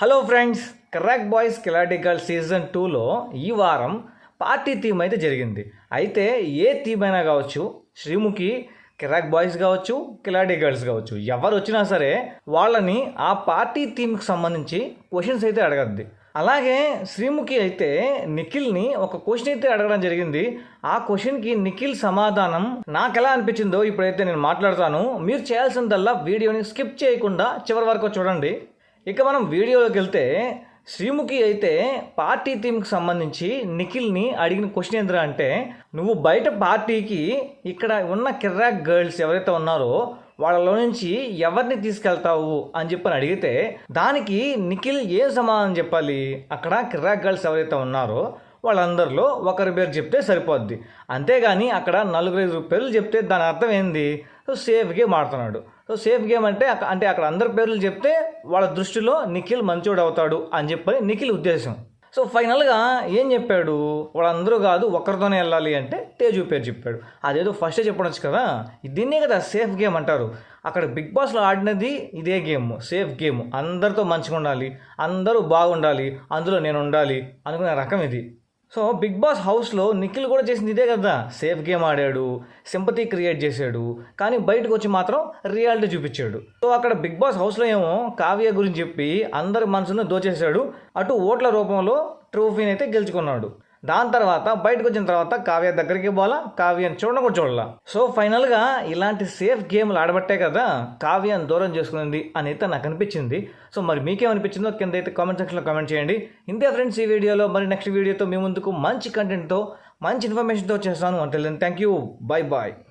Hello friends crack boys కిలాటికల్ season టూలో ఈ వారం పార్టీ థీమ్ అయితే జరిగింది. అయితే ఏ థీమ్ అయినా కావచ్చు శ్రీముఖి కిరాక్ బాయ్స్ కావచ్చు కెలాటి గర్ల్స్ కావచ్చు ఎవరు వచ్చినా సరే వాళ్ళని ఆ పార్టీ థీమ్కి సంబంధించి క్వశ్చన్స్ అయితే అడగద్ది. అలాగే శ్రీముఖి అయితే నిఖిల్ని ఒక క్వశ్చన్ అయితే అడగడం జరిగింది. ఆ క్వశ్చన్కి నిఖిల్ సమాధానం నాకు ఎలా అనిపించిందో ఇప్పుడైతే నేను మాట్లాడతాను. మీరు చేయాల్సిందల్లా వీడియోని స్కిప్ చేయకుండా చివరి వరకు చూడండి. ఇక మనం వీడియోలోకి వెళ్తే శ్రీముఖి అయితే పార్టీ థీమ్కి సంబంధించి నిఖిల్ని అడిగిన క్వశ్చన్ ఏంద్రా అంటే నువ్వు బయట పార్టీకి ఇక్కడ ఉన్న కిర్రాక్ గర్ల్స్ ఎవరైతే ఉన్నారో వాళ్ళలో నుంచి ఎవరిని తీసుకెళ్తావు? అని చెప్పని అడిగితే దానికి నిఖిల్ ఏం సమాధానం చెప్పాలి? అక్కడ కిర్రాక్ గర్ల్స్ ఎవరైతే ఉన్నారో వాళ్ళందరిలో ఒకరి పేరు చెప్తే సరిపోద్ది. అంతేగాని అక్కడ నలుగురు ఐదు పేర్లు చెప్తే దాని అర్థం ఏంది? సో సేఫ్ గేమ్ ఆడుతున్నాడు. సో సేఫ్ గేమ్ అంటే అంటే అక్కడ అందరి పేర్లు చెప్తే వాళ్ళ దృష్టిలో నిఖిల్ మంచోడు అవుతాడు అని చెప్పని నిఖిల్ ఉద్దేశం. సో ఫైనల్గా ఏం చెప్పాడు? వాళ్ళందరూ కాదు ఒక్కరితోనే వెళ్ళాలి అంటే తేజు పేరు చెప్పాడు. అదేదో ఫస్టే చెప్పడొచ్చు కదా? దీన్నే కదా సేఫ్ గేమ్ అంటారు. అక్కడ బిగ్ బాస్లో ఆడినది ఇదే గేమ్ సేఫ్ గేమ్. అందరితో మంచిగా ఉండాలి అందరూ బాగుండాలి అందులో నేను ఉండాలి అనుకునే రకం ఇది. సో బిగ్ బాస్ హౌస్లో నిఖిల్ కూడా చేసింది ఇదే కదా. సేఫ్ గేమ్ ఆడాడు సింపతి క్రియేట్ చేశాడు కానీ బయటకు వచ్చి మాత్రం రియాలిటీ చూపించాడు. సో అక్కడ బిగ్ బాస్ హౌస్లో ఏమో కావ్య గురించి చెప్పి అందరి మనసును దోచేశాడు. అటు ఓట్ల రూపంలో ట్రోఫీని అయితే గెలుచుకున్నాడు. దాని తర్వాత బయటకు వచ్చిన తర్వాత కావ్య దగ్గరికి పోవాలా? కావ్యను చూడడం కూడా చూడాల? సో ఫైనల్గా ఇలాంటి సేఫ్ గేమ్లు ఆడబట్టే కదా కావ్యాన్ని దూరం చేసుకుంది అని అయితే నాకు అనిపించింది. సో మరి మీకేమనిపించిందో కింద అయితే కామెంట్ సెక్షన్లో కామెంట్ చేయండి. ఇంతే ఫ్రెండ్స్ ఈ వీడియోలో మరి నెక్స్ట్ వీడియోతో మీ ముందుకు మంచి కంటెంట్తో మంచి ఇన్ఫర్మేషన్తో చేస్తాను అంటే థ్యాంక్ యూ బాయ్ బాయ్